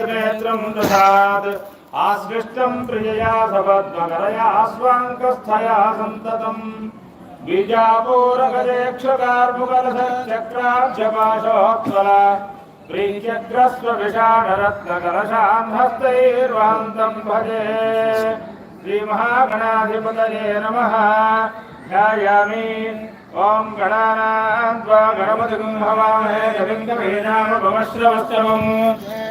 त्रिनेत्रं दधात् आश्लिष्टं प्रियया सपद्मकरया स्वाङ्कस्थया सन्ततम् बीजापूरगजेक्षकार्मुकलसचक्राक्षपाशोत्वल प्रीत्यग्रस्वविषाणरत्नकलशान् हस्तैर्वहन्तं भजे श्रीमहागणाधिपतये नमः ध्यायामि ॐ गणानान्त्वा गणपतिं हवामहे कविं कवीनामभवश्रवस्तमम्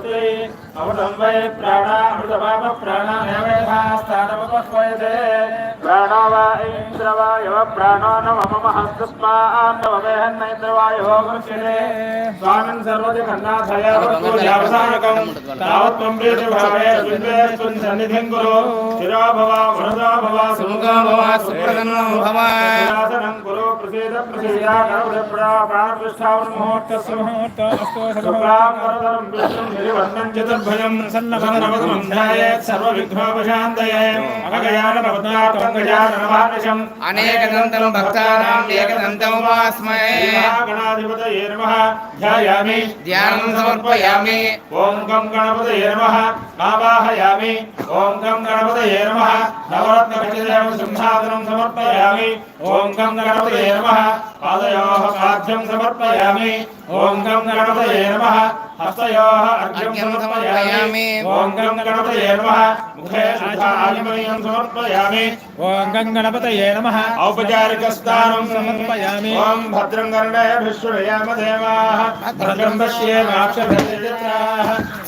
तवरोदयमयास्वते अमृतं वै प्राणा अमृतपाप प्राणा नैवेधास्तानमुपस्वयते प्राणो वा इन्द्रवायव प्राणो न मम हस्तस्मान् नवमेहन्नैन्द्रवायवो गृह्यते स्वामिन् सर्वति कन्नाथयावसानकम् तावत् त्वं प्रीतिभावे स्विन्दे त्वं सन्निधिं कुरु शिरो भव वरदा भव सुमुखो भव सुप्रसन्नो भव शासनं कुरु प्रसीद प्रसीदा करुणप्रा प्राणप्रतिष्ठावन् मुहूर्तस्य मुहूर्तस्तु शुक्लां वरदरं विष्णुं गिरिवर्णं चतुर्भुजं सन्नखनवदनं ध्यायेत् सर्वविघ्नोपशान्तये अगजाननपद्मात्मगजाननमानिशम् अनेकदन्तम् भक्तानाम् एकदन्तमुपास्महे गणाधिपतये नमः ध्यायामि ध्यानम् समर्पयामि ॐ गं गणपतये नमः आवाहयामि ॐ गं गणपतये नमः नवरत्नखचितं सिंहासनं समर्पयामि ॐ गं गणपतये नमः पादयोः पाद्यं समर्पयामि ॐ गं गणपतये नमः हस्तयोः अर्घ्यं अर्घ्यं समर्पयामि समर्पयामि। ॐ गं गणपतये नमः मुखे आलिमयं समर्पयामि ॐ गङ्गणपतये नमः औपचारिकस्नानं समर्पयामि ॐ भद्रं कर्णे विश्वयाम देवाः भद्रं पश्येमाक्षभिर्यजत्राः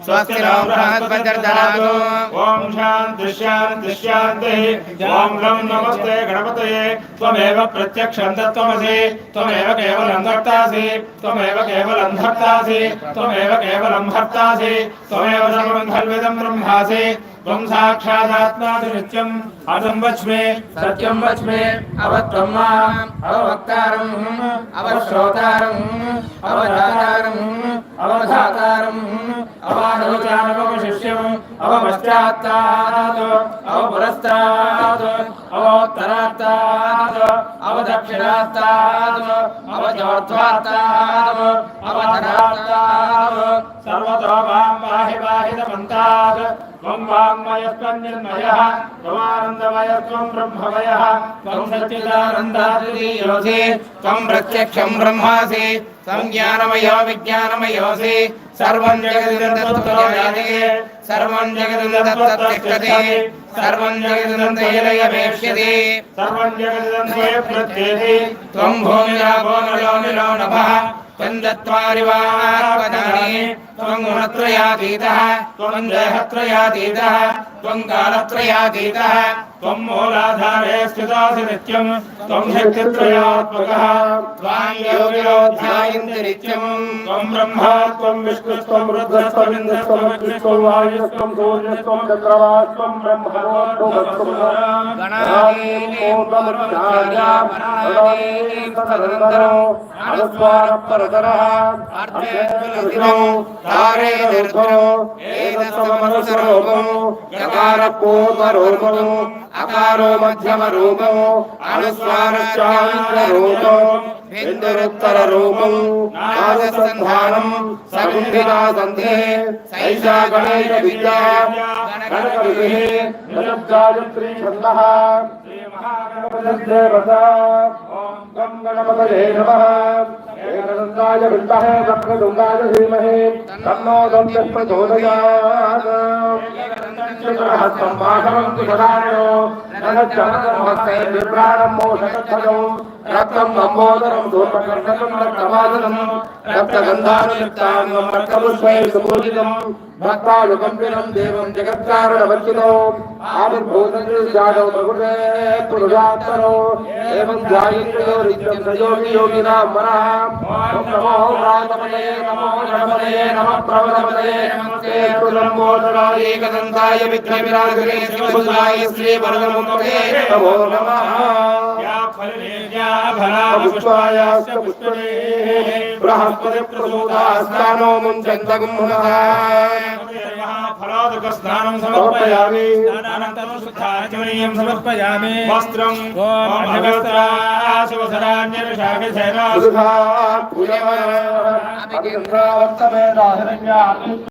नस्ताक्षरो अरिष्टनेमिः स्वस्ति नो बृहस्पतिर्दधातु ॐ शान्ति शान्ति शान्तिः। ॐ नमस्ते गणपतये। त्वमेव त्वमेव त्वमेव भर्तासि त्वमेव भर्तासि त्वमेव ब्रह्मासि। साक्षादात्मासि नित्यम्। वच्मे वच्मे अववक्तारम् अवश्रोतारम् अवधातारम् अवानवचानवशिष्यम् अवपश्चात्तात् अवपुरस्तात् अवोत्तरात्तात् अवदक्षिणात्तात् अवजोर्ध्वात्तात् अवधरात्तात् सर्वतो मां पाहि पाहितमन्तात् त्वं वाङ्मयस्त्वन्निर्मयः त्वमानन्दमयस्त्वं ब्रह्ममयः त्वं सच्चिदानन्दाद्वितीयोऽसि त्वं प्रत्यक्षं ब्रह्मासि त्वं ज्ञानमयो विज्ञानमयोऽसि सर्वं जगदिदन्तत्वजायते सर्वं जगदिदन्तत्तिष्ठति सर्वं जगदिदन्तैलयमेष्यति सर्वं जगदन्ते प्रत्येति त्वं भूमिरापो नलो निलो नभः त्वं चत्वारि वाक्पदानि त्वं गुणत्रयातीतः त्वं देहत्रयातीतः त्वम् कालत्रयातीतः त्वम् मूलाधारे स्थितासि नित्यम् त्वम् शक्तित्रयात्मकः। त्वाम् योगिरोध्यायन्ति नित्यम् त्वम् ब्रह्मा त्वम् विष्णुस्त्वम् रुद्रस्त्वमिन्द्रस्त्वमग्निस्त्वम् वायुस्त्वम् सूर्यस्त्वम् चक्रवास्त्वम् ब्रह्मणोत्तमस्त्वमपरतरः तारे निर्धनो एतत्समनुसरोपम् అకార పూర్వ రూపము అకారో మధ్యమ రూపము అనుస్వారస్యాంధ్ర రూపం ఇంద్రుత్తర రూపం నాదసంధానం సగుంఠినా సంధే సైషా గణేష విద్యా కనకవిధిః గజబ్జాయత్రీ ఛందః శ్రీ మహాగణపతిదేవతా ఓం గం గణపతయే నమః ఏకదంతాయ విద్మహే వక్రదుంగాయ ధీమహే తన్నో దంత్యః ప్రచోదయాత్ రక్తం లంబోదరం ధూపకర్ణకం రక్తమాదనం రక్తగంధానుయుక్తాంగం రక్తపుష్పై సుపూజితం కంపినం దేవం జగత్కారణ వంచితో ఆవిర్భూతాడవ ప్రకృతే పురుషాత్తరో ఏవం ధ్యాయంతో నిత్యం సయోగి యోగినాం మనః ఓం నమో ప్రాతపదే నమో గణపతయే నమః నమస్తే ఏకదంతాయ విఘ్నవినాశనే శ్రీ వరదముఖే నమో నమః पुष्पायाश्च पुष्पणे बृहस्पतिप्रसूतास्नानो मुञ्चन्तगुं पुनः फलादुकस्नानं समर्पयामि स्नानानन्तरं शुद्धाचमनीयं समर्पयामि वस्त्रम् शिवधरान्यशाखिधेन पूजवर्तमे दाहरण्यात्